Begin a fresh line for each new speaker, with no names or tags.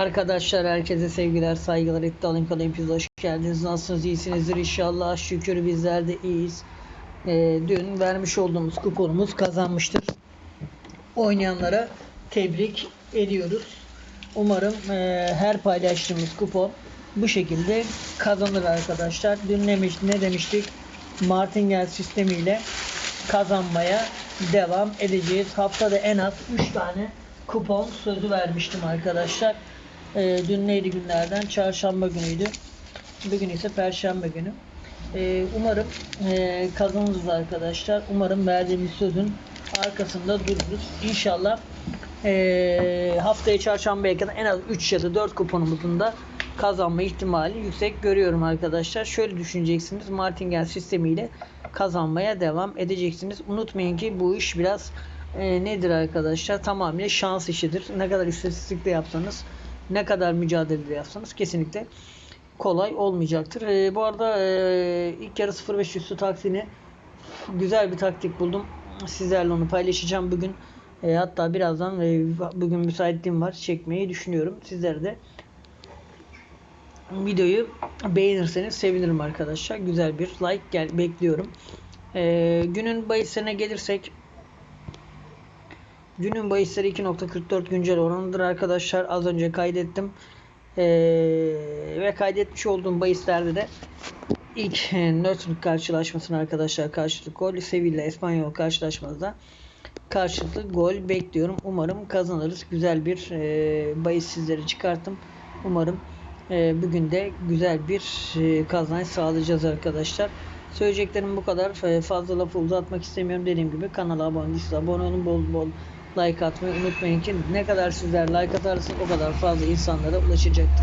Arkadaşlar herkese sevgiler, saygılar. İddialıyım kalayım hepiniz hoş geldiniz. Nasılsınız? İyisinizdir inşallah. Şükür bizler de iyiyiz. Ee, dün vermiş olduğumuz kuponumuz kazanmıştır. Oynayanlara tebrik ediyoruz. Umarım e, her paylaştığımız kupon bu şekilde kazanır arkadaşlar. Dün demiş, ne demiştik? Martingale sistemiyle kazanmaya devam edeceğiz. Haftada en az 3 tane kupon sözü vermiştim arkadaşlar. Ee, dün neydi günlerden? Çarşamba günüydü. Bugün ise Perşembe günü. Ee, umarım e, kazanırız arkadaşlar. Umarım verdiğimiz sözün arkasında dururuz. İnşallah e, haftaya çarşambaya kadar en az 3 ya da 4 kuponumuzun da kazanma ihtimali yüksek görüyorum arkadaşlar. Şöyle düşüneceksiniz. Martingale sistemiyle kazanmaya devam edeceksiniz. Unutmayın ki bu iş biraz e, nedir arkadaşlar? Tamamıyla şans işidir. Ne kadar istatistikte yapsanız, ne kadar mücadelede yapsanız kesinlikle kolay olmayacaktır. E, bu arada e, ilk yarı 0.5 üstü taksini güzel bir taktik buldum. Sizlerle onu paylaşacağım bugün. E, hatta birazdan e, bugün müsaitliğim var. Çekmeyi düşünüyorum. Sizler de videoyu beğenirseniz sevinirim arkadaşlar. Güzel bir like gel bekliyorum. E, günün bahislerine gelirsek Günün bahisleri 2.44 güncel oranıdır arkadaşlar. Az önce kaydettim. Ee, ve kaydetmiş olduğum bahislerde de ilk Nottingham karşılaşmasını arkadaşlar karşılıklı gol. Sevilla Espanyol karşılaşmasında karşılıklı gol bekliyorum. Umarım kazanırız. Güzel bir e, bahis sizlere çıkarttım. Umarım e, bugün de güzel bir e, kazanç sağlayacağız arkadaşlar. Söyleyeceklerim bu kadar. E, fazla lafı uzatmak istemiyorum. Dediğim gibi kanala abone değilseniz abone olun. Bol bol like atmayı unutmayın ki ne kadar sizler like atarsanız o kadar fazla insanlara ulaşacaktır.